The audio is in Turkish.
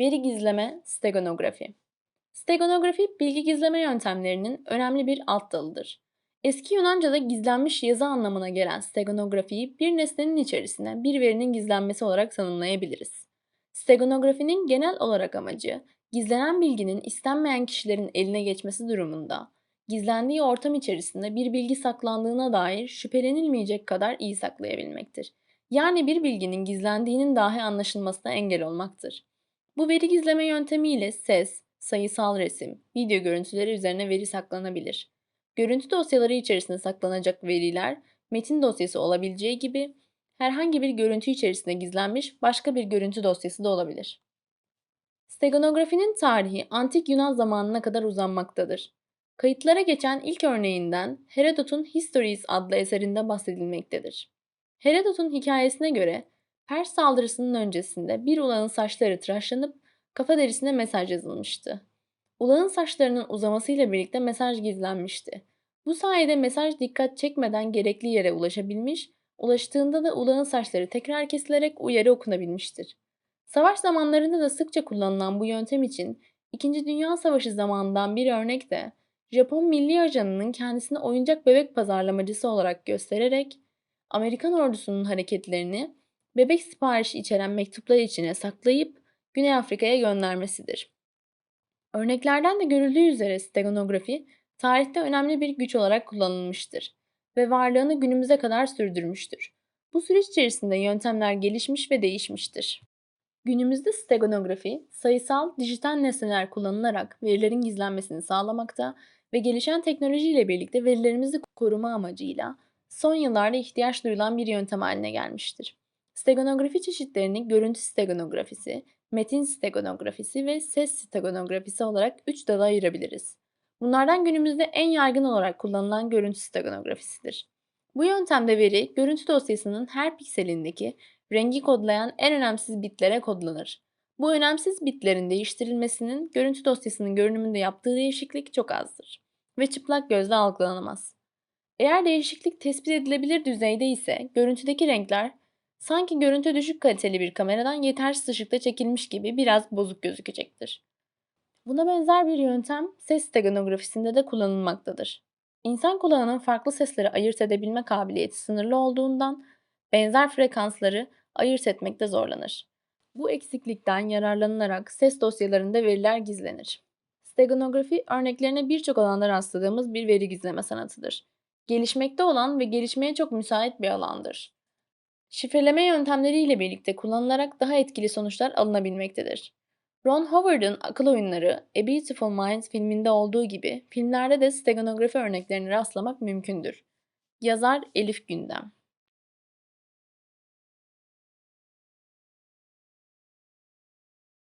Veri gizleme, steganografi. Steganografi, bilgi gizleme yöntemlerinin önemli bir alt dalıdır. Eski Yunanca'da gizlenmiş yazı anlamına gelen steganografiyi bir nesnenin içerisine bir verinin gizlenmesi olarak tanımlayabiliriz. Steganografinin genel olarak amacı, gizlenen bilginin istenmeyen kişilerin eline geçmesi durumunda, gizlendiği ortam içerisinde bir bilgi saklandığına dair şüphelenilmeyecek kadar iyi saklayabilmektir. Yani bir bilginin gizlendiğinin dahi anlaşılmasına engel olmaktır. Bu veri gizleme yöntemiyle ses, sayısal resim, video görüntüleri üzerine veri saklanabilir. Görüntü dosyaları içerisinde saklanacak veriler, metin dosyası olabileceği gibi herhangi bir görüntü içerisinde gizlenmiş başka bir görüntü dosyası da olabilir. Steganografinin tarihi antik Yunan zamanına kadar uzanmaktadır. Kayıtlara geçen ilk örneğinden Herodot'un Histories adlı eserinde bahsedilmektedir. Herodot'un hikayesine göre Pers saldırısının öncesinde bir ulanın saçları tıraşlanıp kafa derisine mesaj yazılmıştı. Ulanın saçlarının uzamasıyla birlikte mesaj gizlenmişti. Bu sayede mesaj dikkat çekmeden gerekli yere ulaşabilmiş, ulaştığında da ulanın saçları tekrar kesilerek uyarı okunabilmiştir. Savaş zamanlarında da sıkça kullanılan bu yöntem için İkinci Dünya Savaşı zamanından bir örnek de Japon milli ajanının kendisini oyuncak bebek pazarlamacısı olarak göstererek Amerikan ordusunun hareketlerini bebek siparişi içeren mektuplar içine saklayıp Güney Afrika'ya göndermesidir. Örneklerden de görüldüğü üzere stenografi tarihte önemli bir güç olarak kullanılmıştır ve varlığını günümüze kadar sürdürmüştür. Bu süreç içerisinde yöntemler gelişmiş ve değişmiştir. Günümüzde stenografi, sayısal, dijital nesneler kullanılarak verilerin gizlenmesini sağlamakta ve gelişen teknolojiyle birlikte verilerimizi koruma amacıyla son yıllarda ihtiyaç duyulan bir yöntem haline gelmiştir. Stenografi çeşitlerini görüntü steganografisi, metin steganografisi ve ses steganografisi olarak üç dala ayırabiliriz. Bunlardan günümüzde en yaygın olarak kullanılan görüntü steganografisidir. Bu yöntemde veri, görüntü dosyasının her pikselindeki rengi kodlayan en önemsiz bitlere kodlanır. Bu önemsiz bitlerin değiştirilmesinin görüntü dosyasının görünümünde yaptığı değişiklik çok azdır ve çıplak gözle algılanamaz. Eğer değişiklik tespit edilebilir düzeyde ise görüntüdeki renkler sanki görüntü düşük kaliteli bir kameradan yetersiz ışıkta çekilmiş gibi biraz bozuk gözükecektir. Buna benzer bir yöntem ses steganografisinde de kullanılmaktadır. İnsan kulağının farklı sesleri ayırt edebilme kabiliyeti sınırlı olduğundan benzer frekansları ayırt etmekte zorlanır. Bu eksiklikten yararlanılarak ses dosyalarında veriler gizlenir. Steganografi örneklerine birçok alanda rastladığımız bir veri gizleme sanatıdır. Gelişmekte olan ve gelişmeye çok müsait bir alandır. Şifreleme yöntemleriyle birlikte kullanılarak daha etkili sonuçlar alınabilmektedir. Ron Howard'ın Akıl Oyunları A Beautiful Mind filminde olduğu gibi filmlerde de steganografi örneklerini rastlamak mümkündür. Yazar Elif Gündem